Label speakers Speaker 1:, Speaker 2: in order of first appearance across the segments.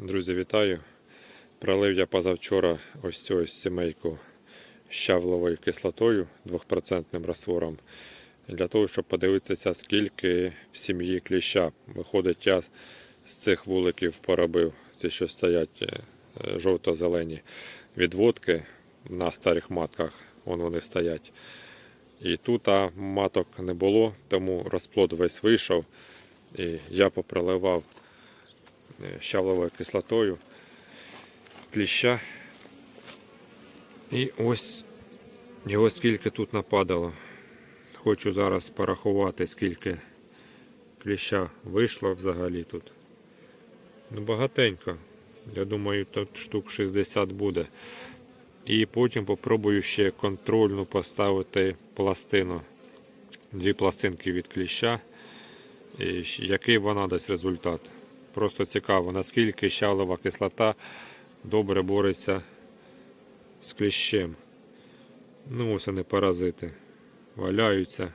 Speaker 1: Друзі, вітаю! Пролив я позавчора ось цю ось сімейку щавловою кислотою 2% раствором. Для того, щоб подивитися, скільки в сім'ї кліща. Виходить, я з цих вуликів поробив, ці, що стоять е, жовто-зелені відводки на старих матках. Вон вони стоять. І тут а, маток не було, тому розплод весь вийшов. І я попроливав щавловою кислотою кліща. І ось його скільки тут нападало. Хочу зараз порахувати, скільки кліща вийшло взагалі тут. Ну, багатенько. Я думаю, тут штук 60 буде. І потім попробую ще контрольну поставити пластину. Дві пластинки від кліща. І який вона дасть результат. Просто цікаво, наскільки щавлова кислота добре бореться з кліщем. Ну, ось вони паразити. Валяються.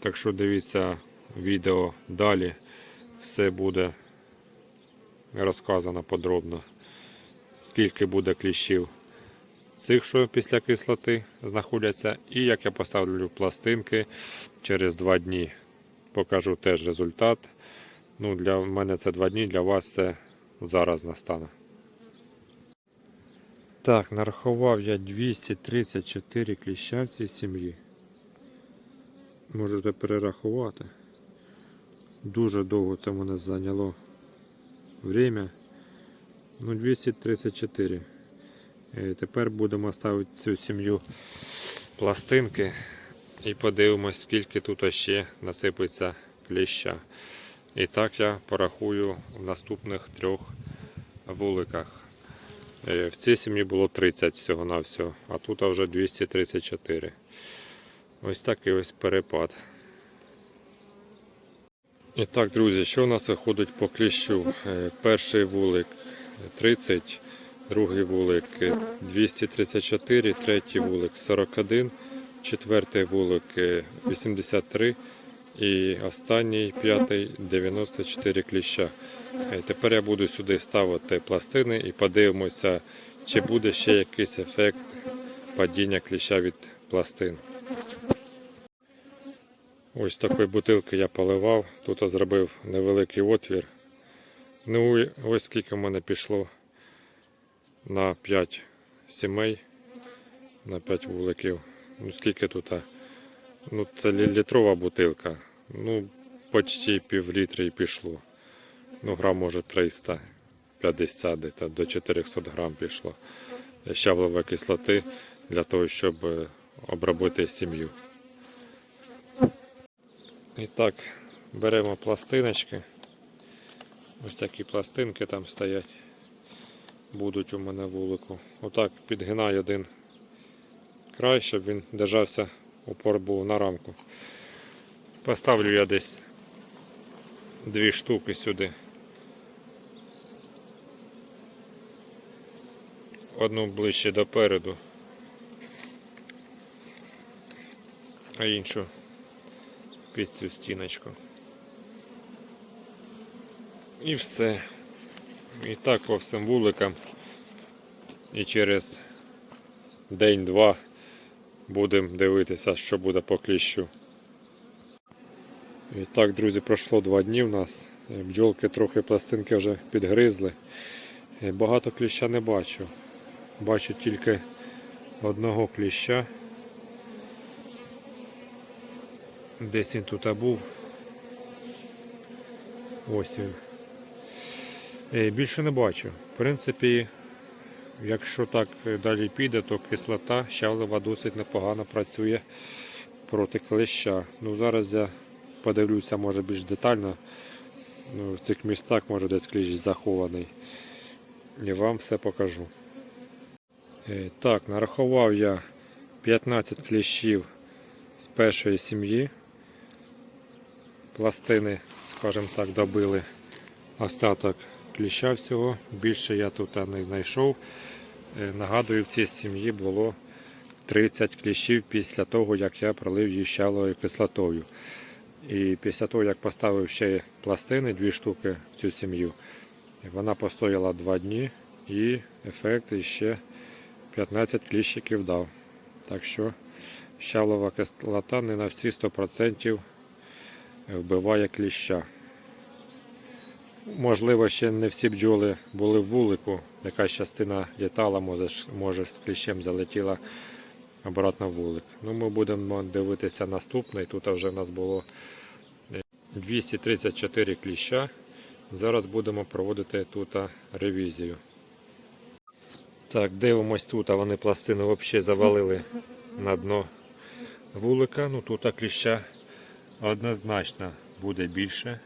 Speaker 1: Так що дивіться відео далі. Все буде розказано подробно. Скільки буде кліщів цих, що після кислоти знаходяться, і як я поставлю пластинки через два дні. Покажу теж результат. Ну, для мене це два дні, для вас це зараз настане. Так, нарахував я 234 кліща в цій сім'ї. Можете перерахувати. Дуже довго це мене зайняло время. Ну, 234. Е, Тепер будемо ставити цю сім'ю пластинки і подивимось, скільки тут ще насипеться кліща. І так я порахую в наступних трьох вуликах. Е, В цій сім'ї було 30 всього-навсього, а тут вже 234. Ось такий ось перепад. І так, друзі, що у нас виходить по кліщу? Е, Перший вулик 30, другий вулик е, 234, третій вулик 41, четвертий вулик е, 83 і останній п'ятий 94 кліща. Е, Тепер я буду сюди ставити пластини і подивимося, чи буде ще якийсь ефект падіння кліща від пластин. Ось такої бутилки я поливав. Тут зробив невеликий отвір. Ну ось скільки в мене пішло на 5 сімей, на 5 вуликів. Ну скільки тут? Ну це літрова бутилка. Ну, почти пів літри і пішло. Ну, грам може 350 десь, та до 400 грам пішло. Щавлової кислоти для того, щоб е, обробити сім'ю. І так, беремо пластиночки. Ось такі пластинки там стоять. Будуть у мене вулику. Отак підгинаю один край, щоб він держався, упор був на рамку. Поставлю я десь дві штуки сюди. Одну ближче до переду, а іншу під цю стіночку. І все. І так по всім вуликам. І через день-два будемо дивитися, що буде по кліщу. І так, друзі, пройшло два дні в нас. Е, Бджолки трохи пластинки вже підгризли. Е, Багато кліща не бачу. Бачу тільки одного кліща. Десь він тут був. Ось він. Е, Більше не бачу. В принципі, якщо так далі піде, то кислота щавлева досить непогано працює проти клеща. Ну, зараз я подивлюся, може більш детально. Ну, в цих містах може десь кліщ захований. І вам все покажу. Е, Так, нарахував я 15 кліщів з першої сім'ї. Пластини, скажімо так, добили остаток кліща всього. Більше я тут не знайшов. Е, Нагадую, в цій сім'ї було 30 кліщів після того, як я пролив її щавловою кислотою. І після того, як поставив ще пластини, дві штуки в цю сім'ю, вона постояла два дні і ефект ще 15 кліщиків дав. Так що щавлова кислота не на всі 100% вбиває кліща. Можливо, ще не всі бджоли були в вулику, якась частина літала, може, може з кліщем залетіла обратно в вулик. Ну, ми будемо дивитися наступний. Тут вже в нас було е, 234 кліща. Зараз будемо проводити тут ревізію. Так, дивимось тут, а вони пластини взагалі завалили на дно вулика. Ну тут кліща однозначно буде більше.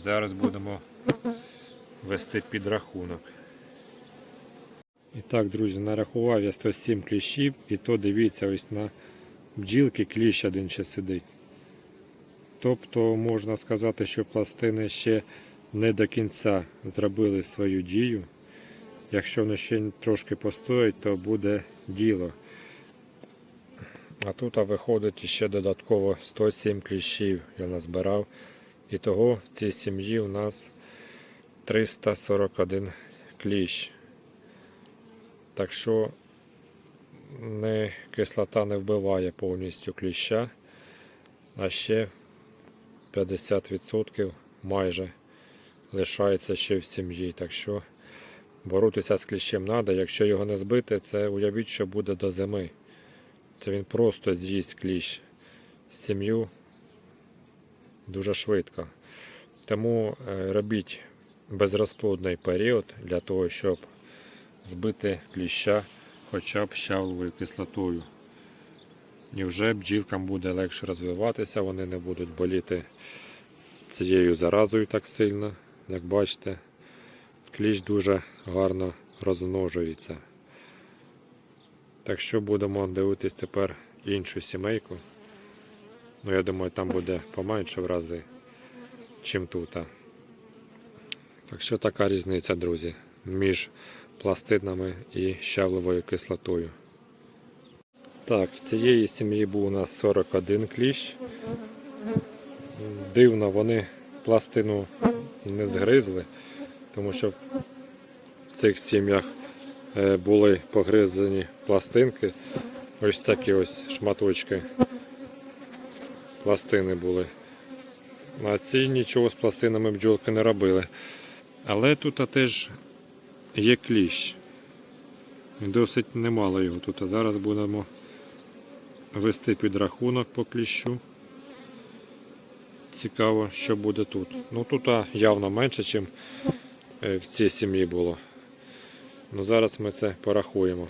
Speaker 1: Зараз будемо вести підрахунок. І так, друзі, нарахував я 107 кліщів, і то дивіться, ось на бджілки кліщ один ще сидить. Тобто можна сказати, що пластини ще не до кінця зробили свою дію. Якщо вони ще трошки постоять, то буде діло. А тут а, виходить ще додатково 107 кліщів я назбирав. І того в цій сім'ї у нас 341 кліщ. Так що не, кислота не вбиває повністю кліща, а ще 50% майже лишається ще в сім'ї. Так що боротися з кліщем треба. Якщо його не збити, це уявіть, що буде до зими. Це він просто з'їсть кліщ. Сім'ю дуже швидко. Тому е, робіть безрозплодний період для того, щоб збити кліща хоча б щавловою кислотою. І вже бджілкам буде легше розвиватися, вони не будуть боліти цією заразою так сильно, як бачите. Кліщ дуже гарно розмножується. Так що будемо дивитись тепер іншу сімейку. Ну, я думаю, там буде поменше в рази, чим тут. Так що така різниця, друзі, між пластинами і щавловою кислотою. Так, в цієї сім'ї був у нас 41 кліщ. Дивно, вони пластину не згризли, тому що в цих сім'ях е, були погризані пластинки. Ось такі ось шматочки пластини були. А ці нічого з пластинами бджолки не робили. Але тут теж є кліщ. Досить немало його тут. Зараз будемо вести підрахунок по кліщу. Цікаво, що буде тут. Ну тут явно менше, ніж в цій сім'ї було. Ну зараз ми це порахуємо.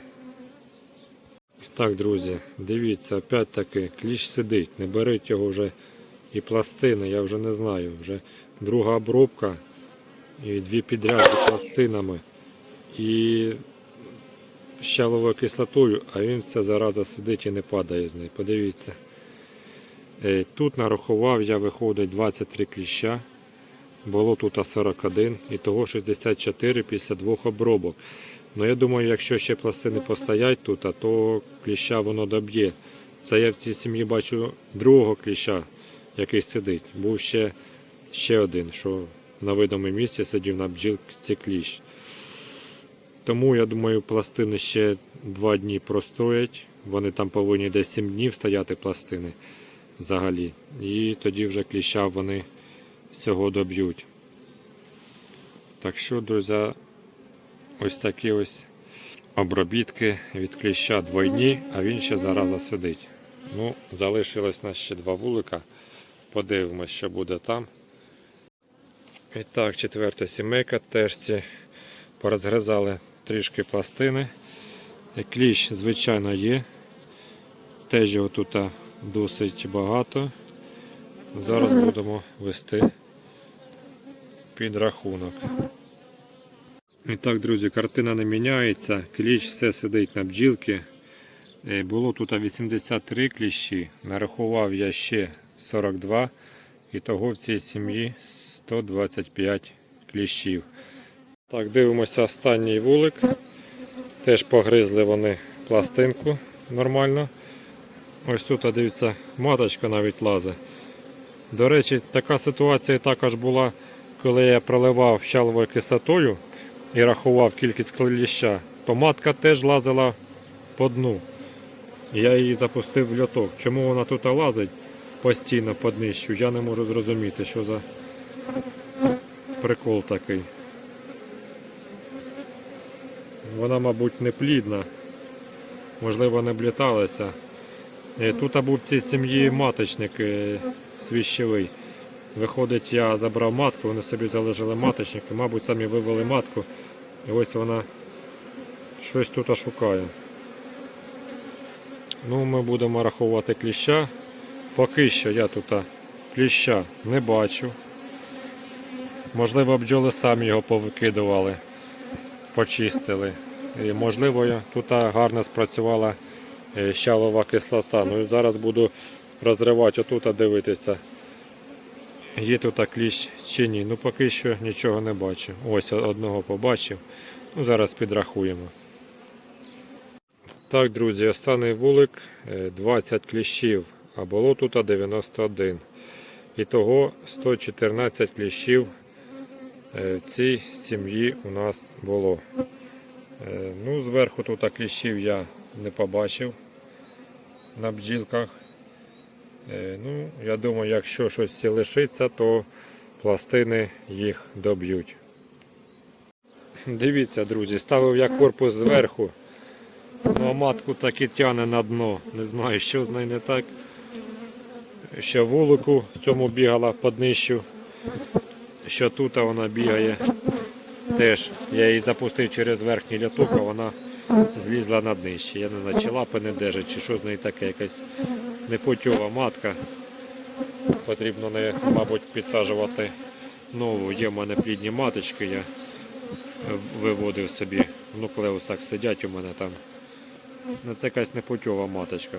Speaker 1: Так, друзі, дивіться, опять таки кліщ сидить. Не беріть його вже і пластини, я вже не знаю. Вже друга обробка і дві підряди пластинами і щавловою кислотою, а він все зараза сидить і не падає з неї. Подивіться. Е, Тут нарахував я виходить 23 кліща. Було тут 41 і того 64 після двох обробок. Ну я думаю, якщо ще пластини постоять тут, то кліща воно доб'є. Це я в цій сім'ї бачу другого кліща, який сидить. Був ще, ще один, що на видному місці сидів на бджілці кліщ. Тому я думаю, пластини ще два дні простоять. Вони там повинні десь 7 днів стояти пластини взагалі. І тоді вже кліща вони всього доб'ють. Так що, друзі, ось такі ось обробітки від кліща двойні, а він ще зараза сидить. Ну, залишилось нас ще два вулика. Подивимось, що буде там. І так, четверта сімейка теж ці порозгризали трішки пластини. І Кліщ, звичайно, є. Теж його тут досить багато. Зараз будемо вести підрахунок. І так, друзі, картина не міняється. Кліщ все сидить на бджілки. Е, Було тут 83 кліщі. Нарахував я ще 42. І того в цій сім'ї 125 кліщів. Так, дивимося останній вулик. Теж погризли вони пластинку нормально. Ось тут, дивіться, маточка навіть лазить. До речі, така ситуація також була, коли я проливав щаловою кислотою і рахував кількість кліща, то матка теж лазила по дну. Я її запустив в льоток. Чому вона тут лазить постійно по днищу, я не можу зрозуміти, що за прикол такий. Вона, мабуть, не плідна. Можливо, не обліталася. Е, Тут був в цій сім'ї маточник е, свіщевий. Виходить, я забрав матку, вони собі залежали маточник, мабуть, самі вивели матку. І ось вона щось тут шукає. Ну, ми будемо рахувати кліща. Поки що я тут кліща не бачу. Можливо, бджоли самі його повикидували, почистили. І, можливо, тут гарно спрацювала е, щавова кислота. Ну зараз буду розривати отут, дивитися. Є тут кліщ чи ні. Ну поки що нічого не бачу. Ось одного побачив. Ну, зараз підрахуємо. Так, друзі, останній вулик е, 20 кліщів, а було тут 91. Ітого 114 кліщів е, в цій сім'ї у нас було. Е, Ну, зверху тут кліщів я не побачив на бджілках. Е, Ну, я думаю, якщо щось лишиться, то пластини їх доб'ють. Дивіться, друзі, ставив я корпус зверху. Ну, а матку так і тяне на дно. Не знаю, що з нею не так. Ще вулику в цьому бігала по днищу. Що тут вона бігає. Теж я її запустив через верхній ляток, а вона злізла на днище. Я не знаю, чи лапи не держить, чи що з нею таке, якась непутьова матка. Потрібно, не, мабуть, підсаджувати нову. Є в мене плідні маточки, я виводив собі. В нуклеусах сидять у мене там. Ну, Це якась непутьова маточка.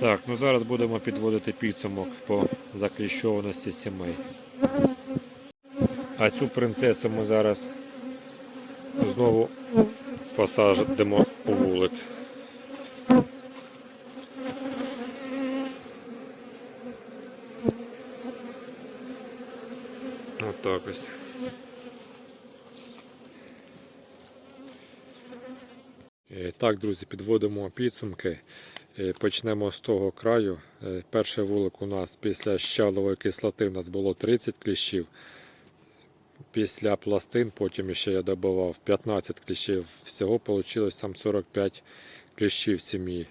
Speaker 1: Так, ну зараз будемо підводити підсумок по закліщованості сімей. А цю принцесу ми зараз знову посадимо у вулик. Отак ось. Е, Так, друзі, підводимо підсумки. Е, Почнемо з того краю. Е, Перший вулик у нас після щавлової кислоти у нас було 30 кліщів. Після пластин, потім ще я додавав 15 кліщів. Всього вийшло там 45 кліщів сім'ї.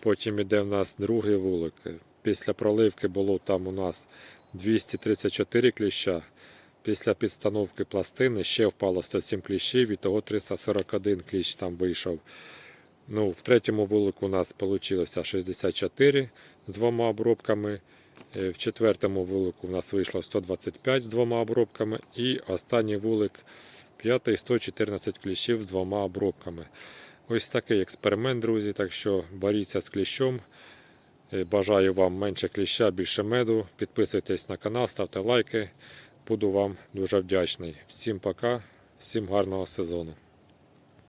Speaker 1: Потім іде в нас другий вулик. Після проливки було там у нас 234 кліща. Після підстановки пластини ще впало 107 кліщів, і того 341 кліщ там вийшов. Ну, в третьому вулику у нас вийшло 64 з двома обробками. Е, В четвертому вулику у нас вийшло 125 з двома обробками. І останній вулик, п'ятий 114 кліщів з двома обробками. Ось такий експеримент, друзі. Так що боріться з кліщом. Е, Бажаю вам менше кліща, більше меду. Підписуйтесь на канал, ставте лайки. Буду вам дуже вдячний. Всім пока, всім гарного сезону.